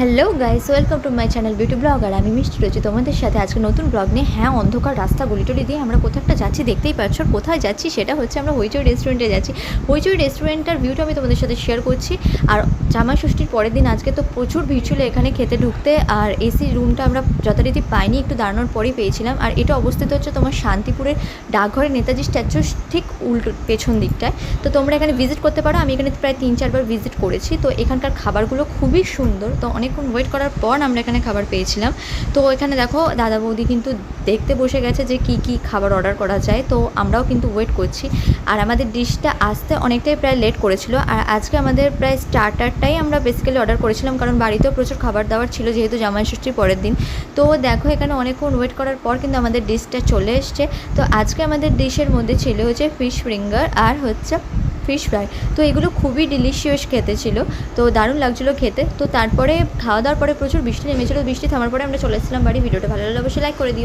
Hello guys welcome to my channel beauty blog আর আমি মিষ্টি রয়েছি তোমাদের সাথে। আজকে নতুন ব্লগ নিয়ে হ্যাঁ অন্ধকার রাস্তা, গলিটলি দিয়ে আমরা কোথাও একটা যাচ্ছি। দেখতেই পাচ্ছ, কোথায় যাচ্ছি সেটা হচ্ছে আমরা হইচই রেস্টুরেন্টে যাচ্ছি। হইচই রেস্টুরেন্টটার ভিউটা আমি তোমাদের সাথে শেয়ার করছি। আর জামা ষষ্ঠীর পরের দিন আজকে তো প্রচুর ভিড় ছিল এখানে খেতে ঢুকতে। আর এসি রুমটা আমরা যথারীতি পাইনি, একটু দাঁড়ানোর পরেই পেয়েছিলাম। আর এটা অবস্থিত হচ্ছে তোমার শান্তিপুরের ডাকঘরের নেতাজি স্ট্যাচুর ঠিক উল্টো পেছন দিকটায়। তো তোমরা এখানে ভিজিট করতে পারো। আমি এখানে প্রায় তিন চারবার ভিজিট করেছি। তো এখানকার খাবারগুলো খুবই সুন্দর। তো অনেকক্ষণ ওয়েট করার পর আমরা এখানে খাবার পেয়েছিলাম। তো এখানে দেখো, দাদা বৌদি কিন্তু দেখতে বসে গেছে যে কি কি খাবার অর্ডার করা যায়। তো আমরাও কিন্তু ওয়েট করছি। আর আমাদের ডিশটা আসতে অনেকটাই প্রায় লেট করেছিল। আর আজকে আমাদের প্রায় স্টার্টারটাই আমরা বেসিক্যালি অর্ডার করেছিলাম, কারণ বাড়িতেও প্রচুর খাবার দাবার ছিল যেহেতু জামাই ষষ্ঠীর পরের দিন। তো দেখো, এখানে অনেকক্ষণ ওয়েট করার পর কিন্তু আমাদের ডিশটা চলে এসছে। তো আজকে আমাদের ডিশের মধ্যে ছিল হচ্ছে ফিশ ফিঙ্গার আর হচ্ছে ফিশ ফ্রাই তো এগুলো খুবই ডিলিশিয়াস খেতে ছিল। তো দারুণ লাগছিল খেতে। তো তারপরে খাওয়া দাওয়ার পরে প্রচুর বৃষ্টি নেমেছিলো। বৃষ্টি থামার পরে আমরা চলে এসেছিলাম বাড়ি। ভিডিওটা ভালো লাগলে অবশ্যই লাইক করে দিও।